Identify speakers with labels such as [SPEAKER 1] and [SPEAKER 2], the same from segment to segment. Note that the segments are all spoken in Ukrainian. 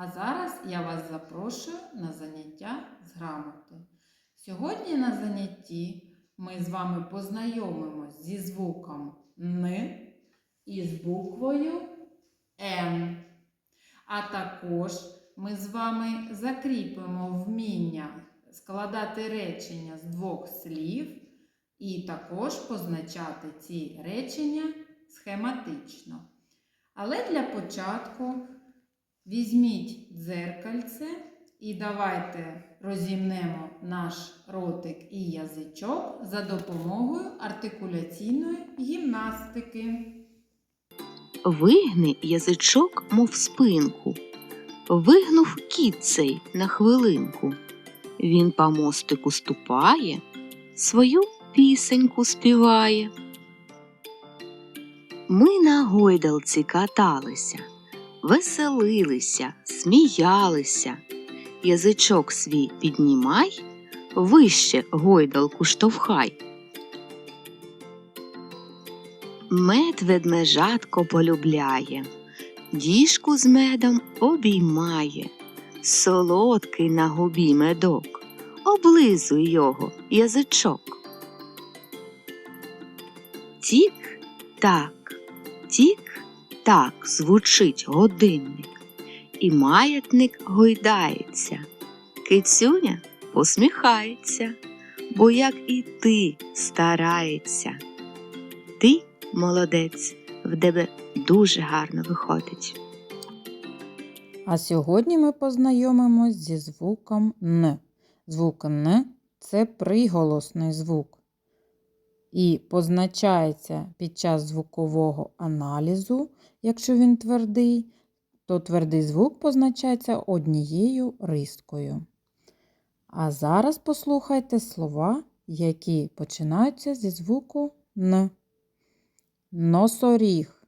[SPEAKER 1] А зараз я вас запрошую на заняття з грамоти. Сьогодні на занятті ми з вами познайомимось зі звуком Н і з буквою Н. А також ми з вами закріпимо вміння складати речення з двох слів і також позначати ці речення схематично. Але для початку візьміть дзеркальце і давайте розімнемо наш ротик і язичок за допомогою артикуляційної гімнастики.
[SPEAKER 2] Вигни язичок, мов спинку. Вигнув кіт цей на хвилинку. Він по мостику ступає, свою пісеньку співає. Ми на гойдалці каталися, веселилися, сміялися. Язичок свій піднімай, вище гойдалку штовхай. Мед ведмежатко полюбляє, діжку з медом обіймає, солодкий на губі медок, облизуй його язичок. Тік так, тік так звучить годинник, і маятник гойдається, кицюня посміхається, бо як і ти старається. Ти молодець, в тебе дуже гарно виходить.
[SPEAKER 1] А сьогодні ми познайомимось зі звуком Н. Звук Н це приголосний звук. І позначається під час звукового аналізу, якщо він твердий, то твердий звук позначається однією рискою. А зараз послухайте слова, які починаються зі звуку Н. Носоріг.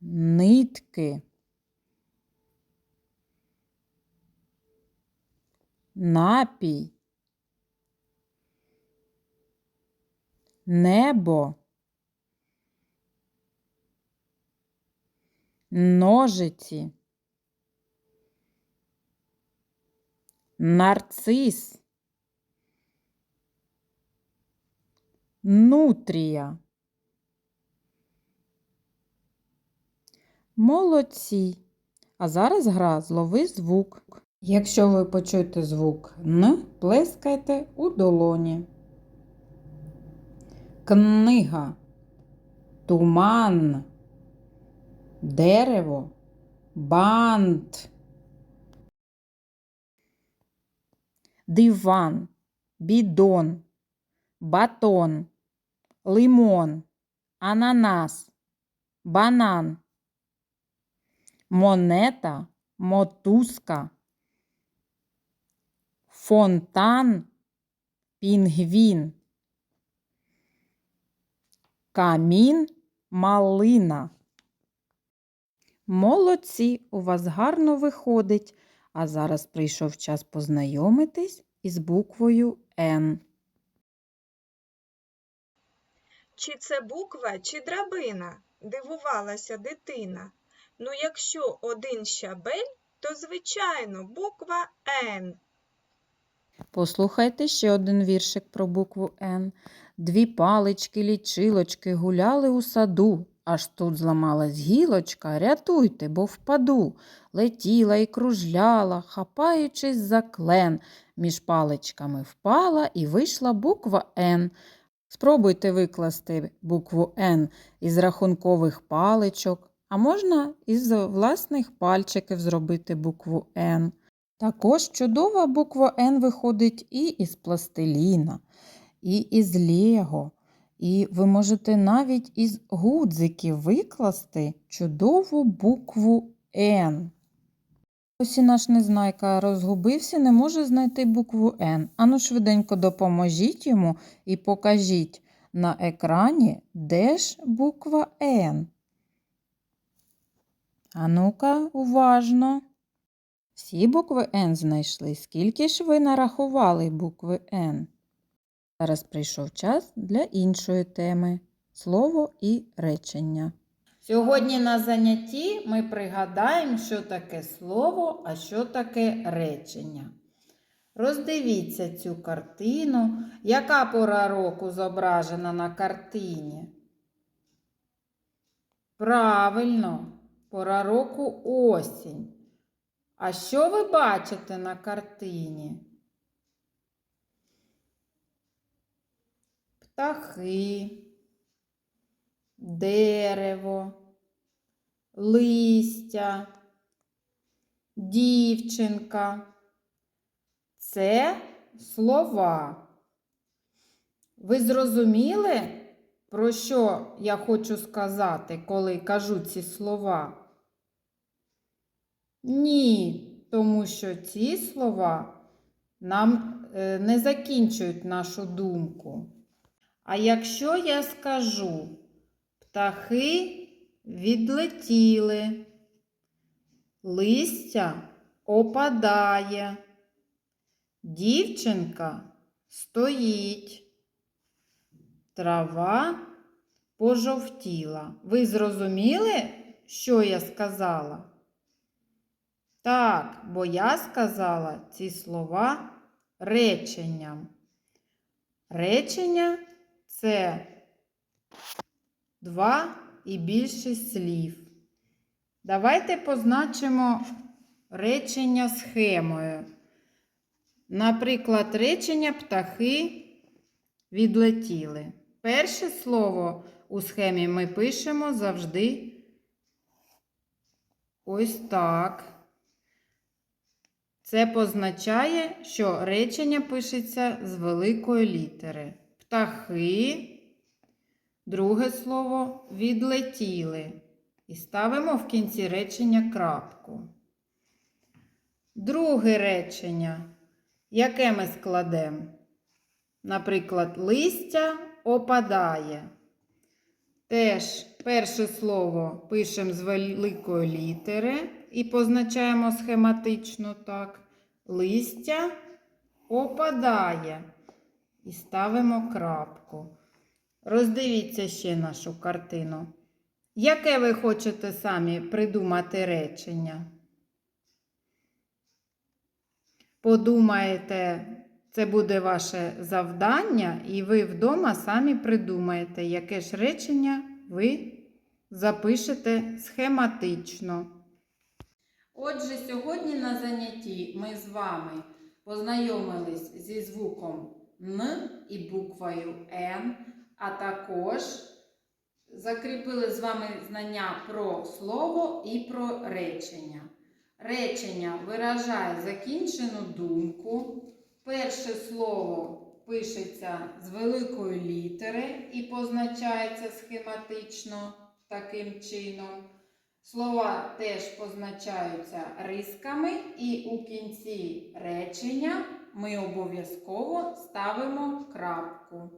[SPEAKER 1] Нитки. Напій. Небо. Ножиці. Нарцис. Нутрія. Молодці. А зараз гра злови звук. Якщо ви почуєте звук Н, плескайте у долоні. Книга. Туман. Дерево. Бант. Диван. Бідон. Батон. Лимон. Ананас. Банан. Монета. Мотузка. Фонтан. Пінгвін. Камін. Малина. Молодці, у вас гарно виходить. А зараз прийшов час познайомитись із буквою Н.
[SPEAKER 3] Чи це буква, чи драбина? дивувалася дитина. Ну, якщо один щабель, то звичайно буква Н.
[SPEAKER 1] Послухайте ще один віршик про букву Н. Дві палички, лічилочки гуляли у саду. Аж тут зламалась гілочка, рятуйте, бо впаду. Летіла і кружляла, хапаючись за клен. Між паличками впала і вийшла буква Н. Спробуйте викласти букву Н із рахункових паличок, а можна із власних пальчиків зробити букву Н. Також чудова буква Н виходить і із пластиліна, і із Лего. І ви можете навіть із гудзиків викласти чудову букву Н. Ось і наш незнайка розгубився, не може знайти букву Н. Ану швиденько допоможіть йому і покажіть на екрані, де ж буква Н. А ну-ка, уважно. Всі букви Н знайшли. Скільки ж ви нарахували букви Н? Зараз прийшов час для іншої теми слово і речення. Сьогодні на занятті ми пригадаємо, що таке слово, а що таке речення. Роздивіться цю картину. Яка пора року зображена на картині? Правильно, пора року осінь. А що ви бачите на картині? Птахи, дерево, листя, дівчинка. Це слова. Ви зрозуміли, про що я хочу сказати, коли кажу ці слова? Ні, тому що ці слова нам е, не закінчують нашу думку. А якщо я скажу, птахи відлетіли, листя опадає, дівчинка стоїть, трава пожовтіла. Ви зрозуміли, що я сказала? Так, бо я сказала ці слова реченням. Речення це два і більше слів. Давайте позначимо речення схемою. Наприклад, речення птахи відлетіли. Перше слово у схемі ми пишемо завжди ось так. Це позначає, що речення пишеться з великої літери. Птахи. Друге слово відлетіли. І ставимо в кінці речення крапку. Друге речення. Яке ми складемо? Наприклад, листя опадає. Теж перше слово пишемо з великої літери і позначаємо схематично так. Листя опадає. І ставимо крапку. Роздивіться ще нашу картину. Яке ви хочете самі придумати речення? Подумаєте, це буде ваше завдання, і ви вдома самі придумаєте, яке ж речення ви запишете схематично. Отже, сьогодні на занятті ми з вами познайомились зі звуком Н і буквою Н, а також закріпили з вами знання про слово і про речення. Речення виражає закінчену думку. Перше слово пишеться з великої літери і позначається схематично таким чином. Слова теж позначаються рисками, і у кінці речення ми обов'язково ставимо крапку.